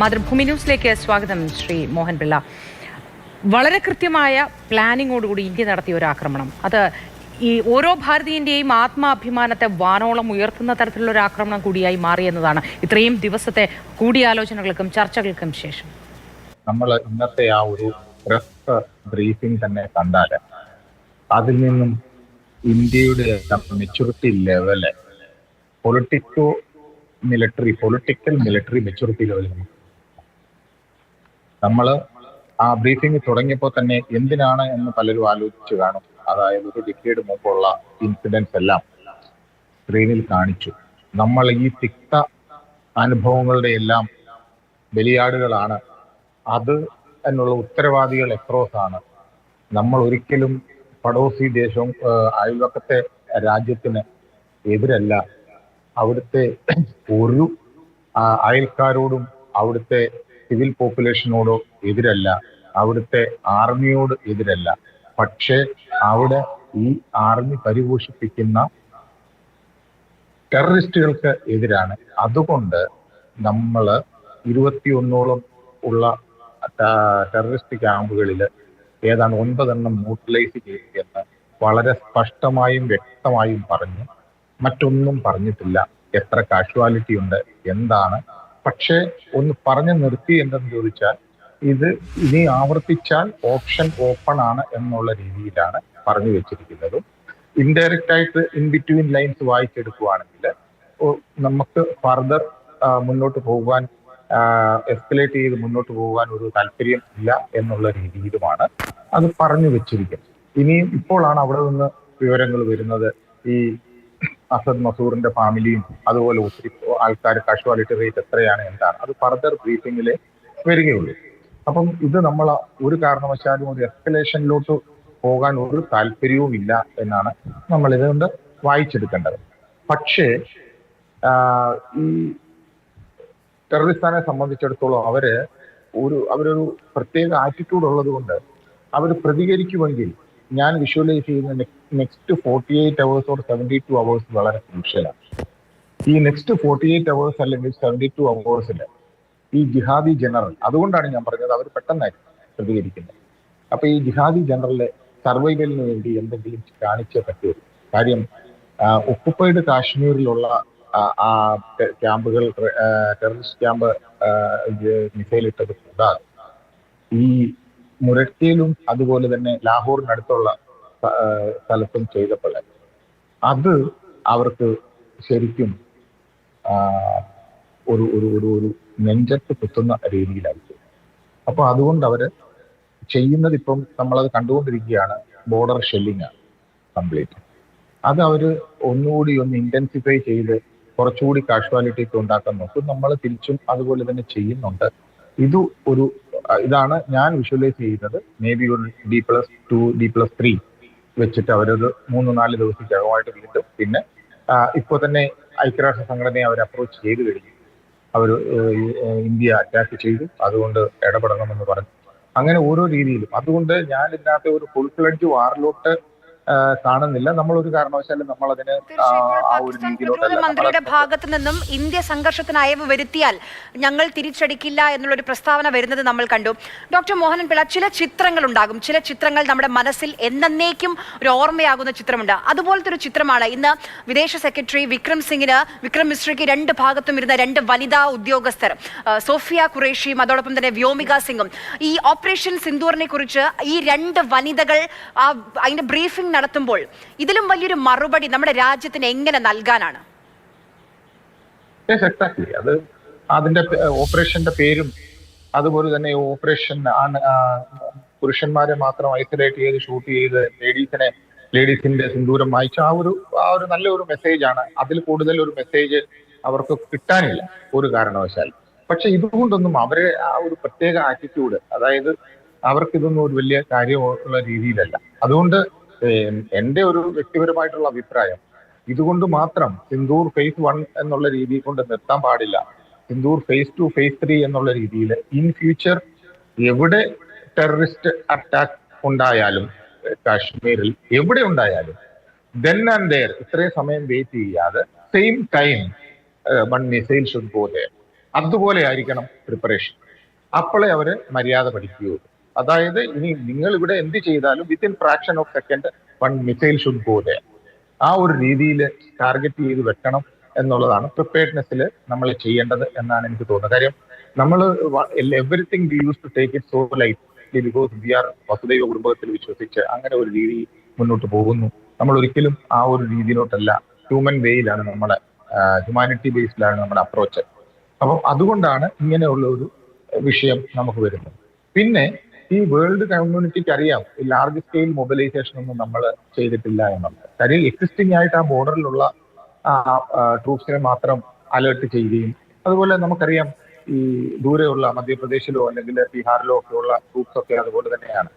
മാതൃഭൂമി ന്യൂസിലേക്ക് സ്വാഗതം ശ്രീ മോഹൻ പിള്ള. വളരെ കൃത്യമായ പ്ലാനിങ്ങോടുകൂടി ഇന്ത്യ നടത്തിയ ഒരു ആക്രമണം. അത് ഈ ഓരോ ഭാരതീയന്റെയും ആത്മാഭിമാനത്തെ വാനോളം ഉയർത്തുന്ന തരത്തിലുള്ള ഒരു ആക്രമണം കൂടിയായി മാറി എന്നതാണ് ഇത്രയും ദിവസത്തെ കൂടിയാലോചനകൾക്കും ചർച്ചകൾക്കും ശേഷം. നമ്മൾ ഇന്നത്തെ ആ ഒരു പ്രസ് ബ്രീഫിംഗ് തന്നെ കണ്ടാൽ അതിൽ നിന്നും ഇന്ത്യയുടെ maturity level politico military political military maturity ലെവലിൽ നമ്മൾ ആ ബ്രീഫിംഗ് തുടങ്ങിയപ്പോൾ തന്നെ എന്തിനാണ് എന്ന് പലരും ആലോചിച്ച് കാണും. അതായത് ഒരു ഡിക്കേഡ് മുമ്പുള്ള ഇൻസിഡൻസ് എല്ലാം സ്ക്രീനിൽ കാണിച്ചു. നമ്മൾ ഈ തിക്ത അനുഭവങ്ങളുടെ എല്ലാം ബലിയാടുകളാണ്. അത് എന്നുള്ള ഉത്തരവാദികൾ എക്രോസ് ആണ്. നമ്മൾ ഒരിക്കലും പടോസി ദേശവും അയൽവക്കത്തെ രാജ്യത്തിന് എതിരല്ല. അവിടുത്തെ ഒരു അയൽക്കാരോടും അവിടുത്തെ സിവിൽ പോപ്പുലേഷനോടോ എതിരല്ല. അവിടുത്തെ ആർമിയോട് എതിരല്ല. പക്ഷേ അവിടെ ഈ ആർമി പരിപോഷിപ്പിക്കുന്ന ടെററിസ്റ്റുകൾക്ക് എതിരാണ്. അതുകൊണ്ട് നമ്മൾ ഇരുപത്തിയൊന്നോളം ഉള്ള ടെററിസ്റ്റ് ക്യാമ്പുകളിൽ ഏതാണ്ട് ഒൻപതെണ്ണം ന്യൂട്രലൈസ് ചെയ്തു എന്ന് വളരെ സ്പഷ്ടമായും വ്യക്തമായും പറഞ്ഞു. മറ്റൊന്നും പറഞ്ഞിട്ടില്ല. എത്ര കാഷ്വാലിറ്റി ഉണ്ട് എന്താണ്? പക്ഷേ ഒന്ന് പറഞ്ഞു നിർത്തി എന്തെന്ന് ചോദിച്ചാൽ ഇത് ഇനി ആവർത്തിച്ചാൽ ഓപ്ഷൻ ഓപ്പൺ ആണ് എന്നുള്ള രീതിയിലാണ് പറഞ്ഞു വെച്ചിരിക്കുന്നത്. ഇൻഡയറക്റ്റ് ആയിട്ട് ഇൻ ബിറ്റ്വീൻ ലൈൻസ് വായിച്ചെടുക്കുവാണെങ്കിൽ നമുക്ക് ഫർദർ മുന്നോട്ട് പോകാൻ എസ്കലേറ്റ് ചെയ്ത് മുന്നോട്ട് പോകാൻ ഒരു താല്പര്യം ഇല്ല എന്നുള്ള രീതിയിലുമാണ് അത് പറഞ്ഞു വെച്ചിരിക്കുന്നത്. ഇനിയും ഇപ്പോഴാണ് അവിടെ നിന്ന് വിവരങ്ങൾ വരുന്നത്. ഈ അസദ് മസൂറിന്റെ ഫാമിലിയും അതുപോലെ ഒത്തിരി ആൾക്കാർ കാഷ്വാലിറ്റി റേറ്റ് എത്രയാണ് എന്താണ്? അത് ഫർദർ ബ്രീഫിംഗിൽ വരികയുള്ളൂ. അപ്പം ഇത് നമ്മൾ ഒരു കാരണവശാലും ഒരു എസ്കലേഷനിലോട്ട് പോകാൻ ഒരു താല്പര്യവും ഇല്ല എന്നാണ് നമ്മൾ ഇതുകൊണ്ട് വായിച്ചെടുക്കേണ്ടത്. പക്ഷേ ഈ ടെററിസ്ഥാനെ സംബന്ധിച്ചിടത്തോളം അവർ ഒരു അവരൊരു പ്രത്യേക ആറ്റിറ്റ്യൂഡ് ഉള്ളത് കൊണ്ട് അവർ പ്രതികരിക്കുമെങ്കിൽ ഞാൻ വിഷ്വലൈസ് ചെയ്യുന്ന next forty eight hours or seventy two hours വളരെ ക്രൂഷ്യലാണ് ഈ നെക്സ്റ്റ് ഫോർട്ടി എയ്റ്റ് അവേഴ്സ് അല്ലെങ്കിൽ സെവന്റി ടു അവേഴ്സിൽ ഈ ജിഹാദി ജനറൽ അതുകൊണ്ടാണ് ഞാൻ പറഞ്ഞത് അവർ പെട്ടെന്ന് പ്രതികരിക്കുന്നത്. അപ്പൊ ഈ ജിഹാദി ജനറലിലെ സർവൈവലിന് വേണ്ടി എന്തെങ്കിലും കാണിച്ചേ പറ്റൂ. കാര്യം ഒക്കുപ്പൈഡ് കാശ്മീരിലുള്ള ആ ക്യാമ്പുകൾ ടെററിസ്റ്റ് ക്യാമ്പ് മിസൈലിട്ടത് കൂടാതെ ഈ മുരട്ടിയിലും അതുപോലെ തന്നെ ലാഹോറിനടുത്തുള്ള സ്ഥലത്തും ചെയ്തപ്പോൾ അത് അവർക്ക് ശരിക്കും ഒരു ഒരു ഒരു ഒരു നെഞ്ചത്ത് കുത്തുന്ന രീതിയിലായിരിക്കും. അപ്പൊ അതുകൊണ്ട് അവർ ചെയ്യുന്നത് ഇപ്പം നമ്മളത് കണ്ടുകൊണ്ടിരിക്കുകയാണ് ബോർഡർ ഷെല്ലിംഗ് കംപ്ലീറ്റ്. അത് അവർ ഒന്നുകൂടി ഒന്ന് ഇന്റൻസിഫൈ ചെയ്ത് കുറച്ചുകൂടി കാഷ്വാലിറ്റി ഒക്കെ ഉണ്ടാക്കാൻ നോക്കും. നമ്മൾ തിരിച്ചും അതുപോലെ തന്നെ ചെയ്യുന്നുണ്ട്. ഇത് ഒരു ഇതാണ് ഞാൻ വിഷ്വലൈസ് ചെയ്യുന്നത്. മേ ബി ഒരു D plus two D plus three വെച്ചിട്ട് അവരത് മൂന്ന് നാല് ദിവസത്തിനകമായിട്ട് വീണ്ടും പിന്നെ ഇപ്പൊ തന്നെ ഐക്യരാഷ്ട്ര സംഘടനയെ അവർ അപ്രോച്ച് ചെയ്തു കഴിഞ്ഞു. അവർ ഇന്ത്യ അറ്റാക്ക് ചെയ്തു. അതുകൊണ്ട് ഇടപെടണമെന്ന് പറഞ്ഞു. അങ്ങനെ ഓരോ രീതിയിലും. അതുകൊണ്ട് ഞാൻ ഇതിനകത്ത് ഒരു ഫുൾ ഫ്ലഡ്ജ് വാറിലോട്ട് കാണുന്നില്ല. നമ്മൾ ഒരു കാരണവശാലും നമ്മൾ അതിന് ഒരു മന്ത്രിയുടെ ഭാഗത്ത് നിന്നും ഇന്ത്യ സംഘർഷത്തിന് അയവ് വരുത്തിയാൽ ഞങ്ങൾ തിരിച്ചടിക്കില്ല എന്നുള്ളൊരു പ്രസ്താവന വരുന്നത് നമ്മൾ കണ്ടു. ഡോക്ടർ മോഹനൻ പിള്ള ചില ചിത്രങ്ങൾ ഉണ്ടാകും. ചില ചിത്രങ്ങൾ നമ്മുടെ മനസ്സിൽ എന്നേക്കും ഒരു ഓർമ്മയാകുന്ന ചിത്രമുണ്ട്. അതുപോലത്തെ ഒരു ചിത്രമാണ് ഇന്ന് വിദേശ സെക്രട്ടറി വിക്രം സിംഗിന് വിക്രം മിശ്രയ്ക്ക് രണ്ട് ഭാഗത്തും ഇരുന്ന രണ്ട് വനിതാ ഉദ്യോഗസ്ഥർ സോഫിയ ഖുറേഷിയും അതോടൊപ്പം തന്നെ വ്യോമിക സിംഗും. ഈ ഓപ്പറേഷൻ സിന്ദൂറിനെ കുറിച്ച് ഈ രണ്ട് വനിതകൾ അതിന്റെ ബ്രീഫിംഗ് നടത്തുമ്പോൾ ഇതിലും വലിയൊരു മറുപടി നമ്മുടെ രാജ്യത്തിന് എങ്ങനെ നൽകാനാണ്? അത് അതിന്റെ ഓപ്പറേഷന്റെ പേരും അതുപോലെ തന്നെ ഓപ്പറേഷൻ ആണ് പുരുഷന്മാരെ മാത്രം ഐസൊലേറ്റ് ചെയ്ത് ഷൂട്ട് ചെയ്ത് ലേഡീസിനെ ലേഡീസിന്റെ സിന്ദൂരം വായിച്ച ആ ഒരു ആ ഒരു നല്ലൊരു മെസ്സേജ് ആണ്. അതിൽ കൂടുതൽ ഒരു മെസ്സേജ് അവർക്ക് കിട്ടാനില്ല ഒരു കാരണവശാൽ പക്ഷെ ഇതുകൊണ്ടൊന്നും അവരെ ആ ഒരു പ്രത്യേക ആറ്റിറ്റ്യൂഡ് അതായത് അവർക്ക് ഇതൊന്നും ഒരു വലിയ കാര്യമുള്ള രീതിയിലല്ല. അതുകൊണ്ട് എന്റെ ഒരു വ്യക്തിപരമായിട്ടുള്ള അഭിപ്രായം. ഇതുകൊണ്ട് മാത്രം സിന്ദൂർ ഫേസ് വൺ എന്നുള്ള രീതി കൊണ്ട് നിർത്താൻ പാടില്ല. Sindoor phase two phase three എന്നുള്ള രീതിയിൽ ഇൻ ഫ്യൂച്ചർ എവിടെ ടെററിസ്റ്റ് അറ്റാക്ക് ഉണ്ടായാലും കാശ്മീരിൽ എവിടെ ഉണ്ടായാലും ദെൻ ആൻഡ് ദെയർ ഇത്രയും സമയം വെയിറ്റ് ചെയ്യാതെ same time one missile should there അതുപോലെ ആയിരിക്കണം പ്രിപ്പറേഷൻ അപ്പോഴേ അവർ മര്യാദ പഠിക്കുകയുള്ളൂ. അതായത് ഇനി നിങ്ങൾ ഇവിടെ എന്ത് ചെയ്താലും within fraction of second one missile should go there ആ ഒരു രീതിയിൽ ടാർഗറ്റ് ചെയ്ത് വെക്കണം എന്നുള്ളതാണ് പ്രിപ്പയർനെസ്സിൽ നമ്മൾ ചെയ്യേണ്ടത് എന്നാണ് എനിക്ക് തോന്നുന്നത്. കാര്യം നമ്മൾ everything we use to take it so light because we are വസുദൈവ കുടുംബത്തിൽ വിശ്വസിച്ച് അങ്ങനെ ഒരു രീതി മുന്നോട്ട് പോകുന്നു. നമ്മൾ ഒരിക്കലും ആ ഒരു രീതിയിലോട്ടല്ല ഹ്യൂമൻ വേയിലാണ് നമ്മളെ ഹ്യൂമാനിറ്റി ബേസിലാണ് നമ്മുടെ അപ്രോച്ച് അപ്പം അതുകൊണ്ടാണ് ഇങ്ങനെയുള്ള ഒരു വിഷയം നമുക്ക് വരുന്നത്. പിന്നെ ഈ വേൾഡ് കമ്മ്യൂണിറ്റിക്ക് അറിയാം ഈ ലാർജ് സ്കെയിൽ മൊബിലൈസേഷൻ ഒന്നും നമ്മൾ ചെയ്തിട്ടില്ല എന്നുള്ളത്. കാര്യം എക്സിസ്റ്റിംഗ് ആയിട്ട് ആ ബോർഡറിലുള്ള ട്രൂപ്സിനെ മാത്രം അലേർട്ട് ചെയ്യുകയും അതുപോലെ നമുക്കറിയാം ഈ ദൂരെയുള്ള മധ്യപ്രദേശിലോ അല്ലെങ്കിൽ ബീഹാറിലോ ഒക്കെയുള്ള ട്രൂപ്സ് ഒക്കെ അതുപോലെ തന്നെയാണ്.